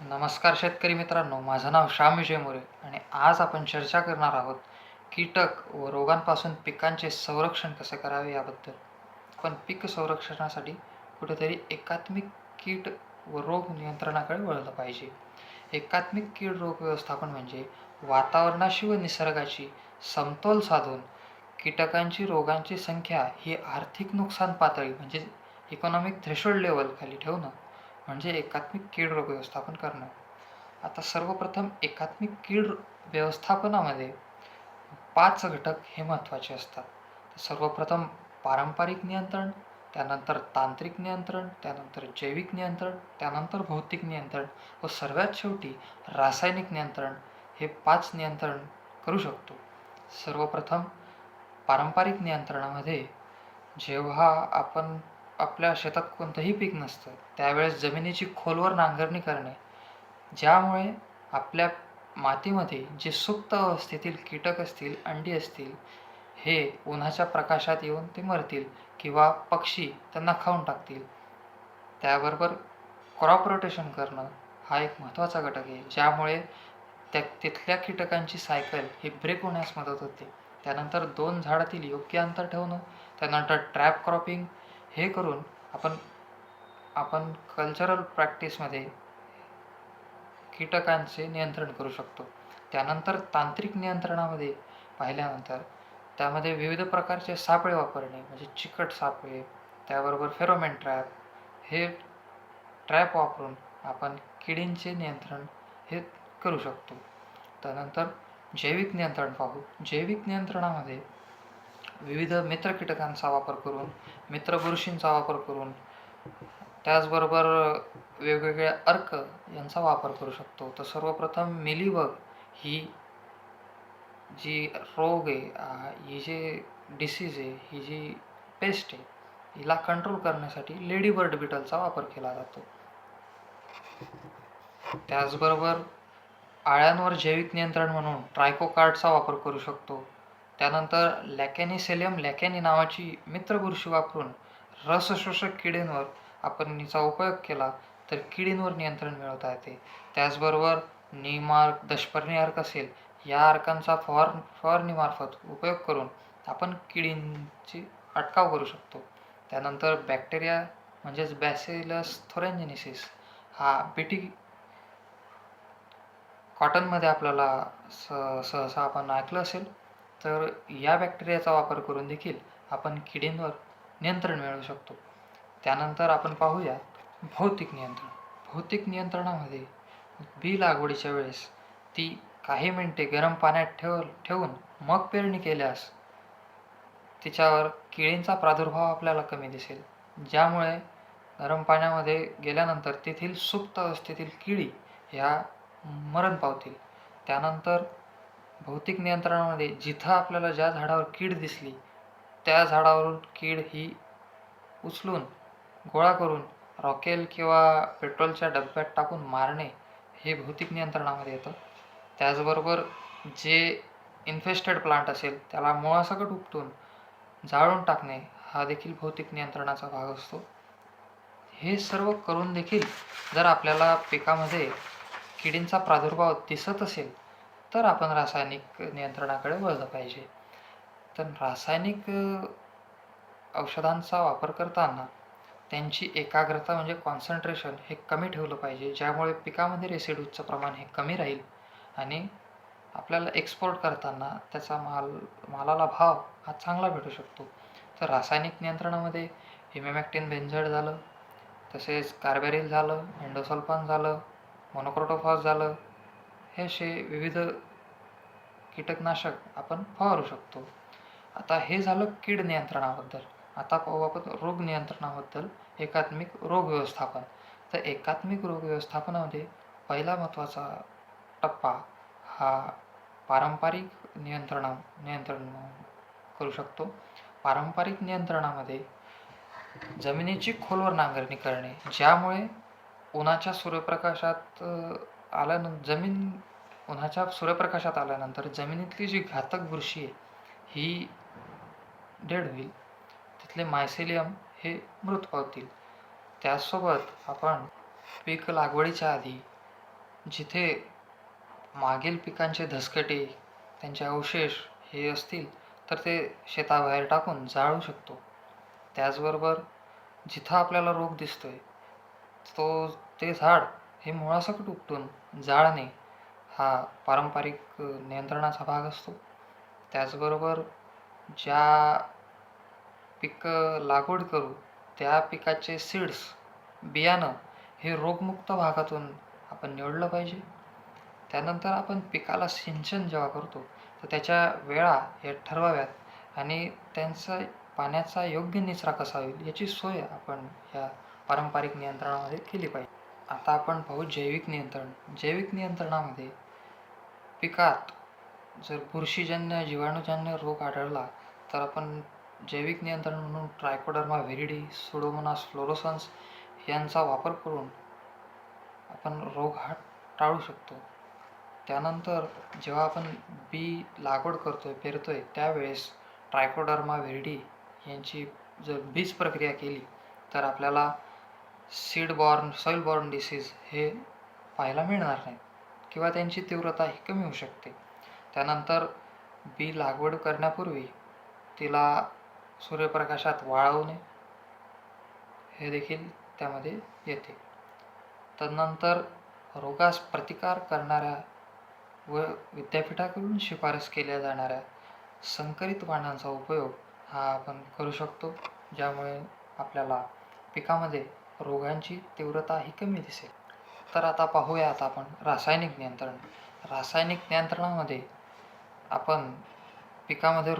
नमस्कार शेतकरी मित्रांनो माझं नाव श्याम विजय मोरे आणि आज आपण चर्चा करणार आहोत कीटक व रोगांपासून पिकांचे संरक्षण कसे करावे याबद्दल. पण पीक संरक्षणासाठी कुठेतरी एकात्मिक कीड व रोग नियंत्रणाकडे वळलं पाहिजे. एकात्मिक कीड रोग व्यवस्थापन म्हणजे वातावरणाशी व निसर्गाची समतोल साधून कीटकांची रोगांची संख्या ही आर्थिक नुकसान पातळी म्हणजे इकॉनॉमिक थ्रेशोल्ड लेवलखाली ठेवणं म्हणजे एकात्मिक कीड रोग व्यवस्थापन करणं. आता सर्वप्रथम एकात्मिक कीड व्यवस्थापनामध्ये पाच घटक हे महत्त्वाचे असतात. सर्वप्रथम पारंपरिक नियंत्रण त्यानंतर तांत्रिक नियंत्रण त्यानंतर जैविक नियंत्रण त्यानंतर भौतिक नियंत्रण व सर्वात शेवटी रासायनिक नियंत्रण हे पाच नियंत्रण करू शकतो. सर्वप्रथम पारंपरिक नियंत्रणामध्ये जेव्हा आपण आपल्या शेतात कोणतंही पीक नसतं त्यावेळेस जमिनीची खोलवर नांगरणी करणे ज्यामुळे आपल्या मातीमध्ये जे सुप्त अवस्थेतील कीटक असतील अंडी असतील हे उन्हाच्या प्रकाशात येऊन ते मरतील किंवा पक्षी त्यांना खाऊन टाकतील. त्याबरोबर क्रॉप रोटेशन करणं हा एक महत्त्वाचा घटक आहे ज्यामुळे त्या तिथल्या कीटकांची सायकल ही ब्रेक होण्यास मदत होते. त्यानंतर दोन झाडातील योग्य अंतर ठेवणं त्यानंतर ट्रॅप क्रॉपिंग हे करून आपण आपण कल्चरल प्रॅक्टिसमध्ये कीटकांचे नियंत्रण करू शकतो. त्यानंतर तांत्रिक नियंत्रणामध्ये पाहिल्यानंतर त्यामध्ये विविध प्रकारचे सापळे वापरणे म्हणजे चिकट सापळे त्याबरोबर फेरोमेन ट्रॅप हे ट्रॅप वापरून आपण किडींचे नियंत्रण हे करू शकतो. त्यानंतर जैविक नियंत्रण पाहू. जैविक नियंत्रणामध्ये विविध मित्र कीटकांचा वापर करून मित्र बुरशींचा वापर करून त्याचबरोबर वेगवेगळ्या अर्क यांचा वापर करू शकतो. तर सर्वप्रथम मिलीबग ही जी रोग आहे ही जी डिसीज आहे ही जी पेस्ट आहे हिला कंट्रोल करण्यासाठी लेडीबर्ड बिटलचा वापर केला जातो. त्याचबरोबर आळ्यांवर जैविक नियंत्रण म्हणून ट्रायकोकार्डचा वापर करू शकतो. त्यानंतर लॅकॅनिसेलियम लॅकॅनी नावाची मित्रबुरशी वापरून रसशोषक किडींवर आपण हिचा उपयोग केला तर किडींवर नियंत्रण मिळवता येते. त्याचबरोबर निमार्क दशपर्णी अर्क असेल या अर्कांचा फवार फवारणीमार्फत उपयोग करून आपण किडींची अटकाव करू शकतो. त्यानंतर बॅक्टेरिया म्हणजेच बॅसिलस थोरॅन्जेनिसिस हा बीटी कॉटनमध्ये आपल्याला स सहसा आपण ऐकलं असेल. तर या बॅक्टेरियाचा वापर करून देखील आपण किडींवर नियंत्रण मिळवू शकतो. त्यानंतर आपण पाहूया भौतिक नियंत्रण. भौतिक नियंत्रणामध्ये बी लागवडीच्या वेळेस ती काही मिनटे गरम पाण्यात ठेव ठेवून मग पेरणी केल्यास तिच्यावर किडींचा प्रादुर्भाव आपल्याला कमी दिसेल. ज्यामुळे गरम पाण्यामध्ये गेल्यानंतर तेथील सुप्त अवस्थेतील किडी ह्या मरण पावतील. त्यानंतर भौतिक नियंत्रणामध्ये जिथं आपल्याला ज्या झाडावर कीड दिसली त्या झाडावरून कीड ही उचलून गोळा करून रॉकेल किंवा पेट्रोलच्या डब्यात टाकून मारणे हे भौतिक नियंत्रणामध्ये येतं. त्याचबरोबर जे इन्फेस्टेड प्लांट असेल त्याला मुळासकट उपटून जाळून टाकणे हा देखील भौतिक नियंत्रणाचा भाग असतो. हे सर्व करून देखील जर आपल्याला पिकामध्ये किडींचा प्रादुर्भाव दिसत असेल तर आपण रासायनिक नियंत्रणाकडे वळलं पाहिजे. तर रासायनिक औषधांचा वापर करताना त्यांची एकाग्रता म्हणजे कॉन्सन्ट्रेशन हे कमी ठेवलं पाहिजे. ज्यामुळे पिकामध्ये रेसिड्यूजचं प्रमाण हे कमी राहील आणि आपल्याला एक्सपोर्ट करताना त्याचा माल मालाला भाव हा चांगला भेटू शकतो. तर रासायनिक नियंत्रणामध्ये हिमेमॅक्टिन बेंझड झालं तसेच कार्बेरिल झालं एंडोसल्फान झालं मोनोक्रोटोफॉस झालं हे असे विविध कीटकनाशक आपण फवारू शकतो. आता हे झालं कीड नियंत्रणाबद्दल. आता पाहू आपण रोग नियंत्रणाबद्दल. एकात्मिक रोग व्यवस्थापन. तर एकात्मिक रोग व्यवस्थापनामध्ये पहिला महत्त्वाचा टप्पा हा पारंपरिक नियंत्रणा नियंत्रण करू शकतो. पारंपरिक नियंत्रणामध्ये जमिनीची खोलवर नांगरणी करणे ज्यामुळे उन्हाच्या सूर्यप्रकाशात आल्यानंतर जमीन उन्हाच्या सूर्यप्रकाशात आल्यानंतर जमिनीतली जी घातक बुरशी आहे ही डेड होईल. तिथले मायसेलियम हे मृत पावतील. त्याचसोबत आपण पीक लागवडीच्या आधी जिथे मागील पिकांचे धसकटे त्यांचे अवशेष हे असतील तर ते शेताबाहेर टाकून जाळू शकतो. त्याचबरोबर जिथं आपल्याला रोग दिसतोय तो ते झाड हे मुळासकट उपटून जाळणे हा पारंपरिक नियंत्रणाचा भाग असतो. त्याचबरोबर ज्या पिकं लागवड करू त्या पिकाचे सीड्स बियाणं हे रोगमुक्त भागातून आपण निवडलं पाहिजे. त्यानंतर आपण पिकाला सिंचन जेव्हा करतो तर त्याच्या वेळा हे ठरवाव्यात आणि त्यांचा पाण्याचा योग्य निचरा कसा होईल याची सोय आपण या पारंपरिक नियंत्रणामध्ये केली पाहिजे. आता आपण पाहू जैविक नियंत्रण. जैविक नियंत्रणामध्ये पिकात जर बुरशीजन्य जीवाणूजन्य रोग आढळला तर आपण जैविक नियंत्रण म्हणून ट्रायकोडर्मा व्हेरिडी सुडोमोनास फ्लोरोसन्स यांचा वापर करून आपण रोग हा टाळू शकतो. त्यानंतर जेव्हा आपण बी लागवड करतोय पेरतोय त्यावेळेस ट्रायकोडर्मा व्हेरिडी यांची जर बीज प्रक्रिया केली तर आपल्याला seed borne soil borne disease हे पाहायला मिळणार नाही किंवा त्यांची तीव्रता ही कमी होऊ शकते. त्यानंतर बी लागवड करण्यापूर्वी तिला सूर्यप्रकाशात वाळवणे हे देखील त्यामध्ये येते. तदनंतर रोगास प्रतिकार करणाऱ्या व विद्यापीठाकडून शिफारस केल्या जाणाऱ्या संकरित वाणांचा उपयोग हा आपण करू शकतो ज्यामुळे आपल्याला पिकामध्ये रोगांची तीव्रता ही कमी दिसेल. तर आता पाहूया आता आपण रासायनिक नियंत्रण. रासायनिक नियंत्रणामध्ये आपण पिकामध्ये रोग